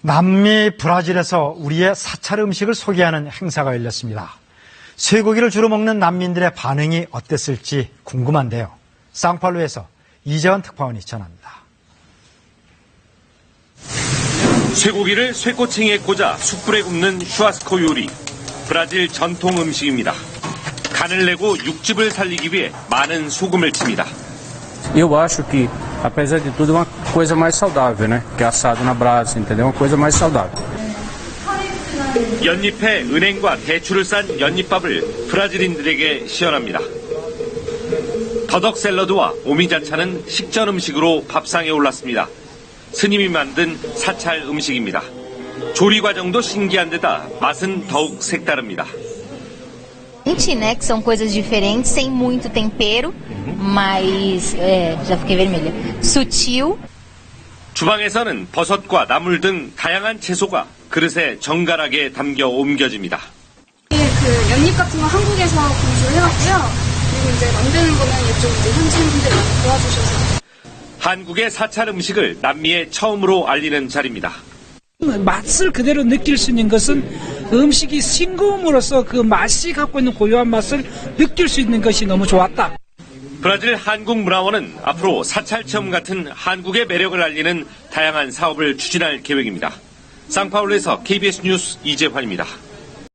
남미 브라질에서 우리의 사찰 음식을 소개하는 행사가 열렸습니다. 쇠고기를 주로 먹는 난민들의 반응이 어땠을지 궁금한데요. 상팔로에서 이재원 특파원이 전합니다. 쇠고기를 쇠꼬챙이에 꽂아 숯불에 굽는 슈아스코 요리. 브라질 전통 음식입니다. 간을 내고 육즙을 살리기 위해 많은 소금을 칩니다. Eu acho que, apesar de tudo, uma coisa mais saudável, né? Que é assado na brasa, entendeu? Uma coisa mais saudável. 연잎에 은행과 대추를 싼 연잎밥을 브라질인들에게 시연합니다. 더덕 샐러드와 오미자차는 식전 음식으로 밥상에 올랐습니다. 스님이 만든 사찰 음식입니다. 조리 과정도 신기한 데다 맛은 더욱 색다릅니다. Diferente, né? Que são coisas diferentes, sem muito tempero, mas. É, já fiquei vermelha. Sutil. 주방에서는 버섯과 나물 등 다양한 채소가 그릇에 정갈하게 담겨 옮겨집니다. 그 연잎 같은 거 한국에서 공부를 해왔고요. 그리고 이제 만드는 거는 이쪽 이제 현지인분들이 많이 도와주셔서. 한국의 사찰 음식을 남미에 처음으로 알리는 자리입니다. 맛을 그대로 느낄 수 있는 것은 음식이 싱거움으로써 그 맛이 갖고 있는 고유한 맛을 느낄 수 있는 것이 너무 좋았다. 브라질 한국문화원은 앞으로 사찰 체험 같은 한국의 매력을 알리는 다양한 사업을 추진할 계획입니다. 상파울루에서 KBS 뉴스 이재환입니다.